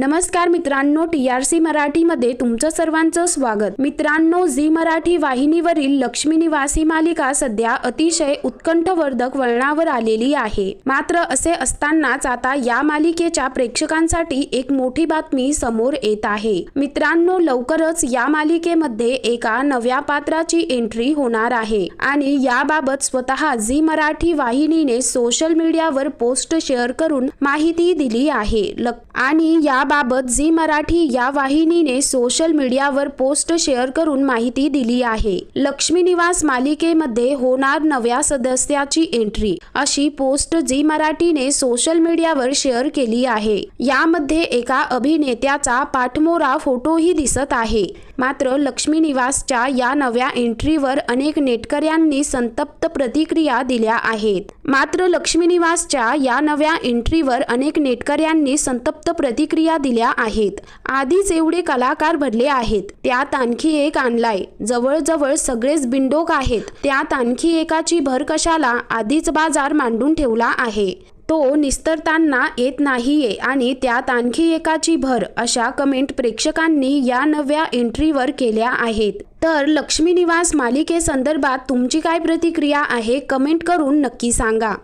नमस्कार मित्रांनो T R C मराठीमध्ये तुमचं सर्वांचं स्वागत. मित्रांनो झी मराठी वाहिनीवरील लक्ष्मी निवासी मालिका सध्या अतिशय उत्कंठवर्धक वळणावर आलेली आहे. मात्र असे असतानाच आता या मालिकेच्या प्रेक्षकांसाठी एक मोठी बातमी समोर येत आहे. मित्रांनो लवकरच या मालिकेमध्ये एका नव्या पात्राची एंट्री होणार आहे आणि याबाबत स्वतः झी मराठी वाहिनीने सोशल मीडियावर पोस्ट शेअर करून माहिती दिली आहे. आणि आणि याबाबत झी मराठी या वाहिनीने सोशल मीडियावर पोस्ट शेअर करून माहिती दिली आहे. लक्ष्मी निवास मालिकेमध्ये होणार नव्या सदस्याची एंट्री अशी पोस्ट झी मराठीने सोशल मीडियावर शेअर केली आहे. यामध्ये एका अभिनेत्याचा पाठमोरा फोटोही दिसत आहे. मात्र लक्ष्मी निवासच्या या नव्या एंट्रीवर अनेक नेटकऱ्यांनी संतप्त प्रतिक्रिया दिल्या आहेत. मात्र लक्ष्मी निवासच्या या नव्या एंट्रीवर अनेक नेटकऱ्यांनी संतप्त प्रतिक्रिया दिल्या आहेत. आधीच एवढे कलाकार भरले आहेत. त्यात आणखी एक आणलाय. जवळजवळ सगळेच बिंडोक आहेत. त्यात आणखी एकाची भर कशाला? आधीच बाजार मांडून ठेवला आहे. तो निस्तरताना येत नाहीये आणि त्यात आणखी एकाची भर अशा कमेंट प्रेक्षकांनी या नव्या एंट्रीवर केल्या आहेत. तर लक्ष्मी निवास मालिकेसंदर्भात तुमची काय प्रतिक्रिया आहे? कमेंट करून नक्की सांगा.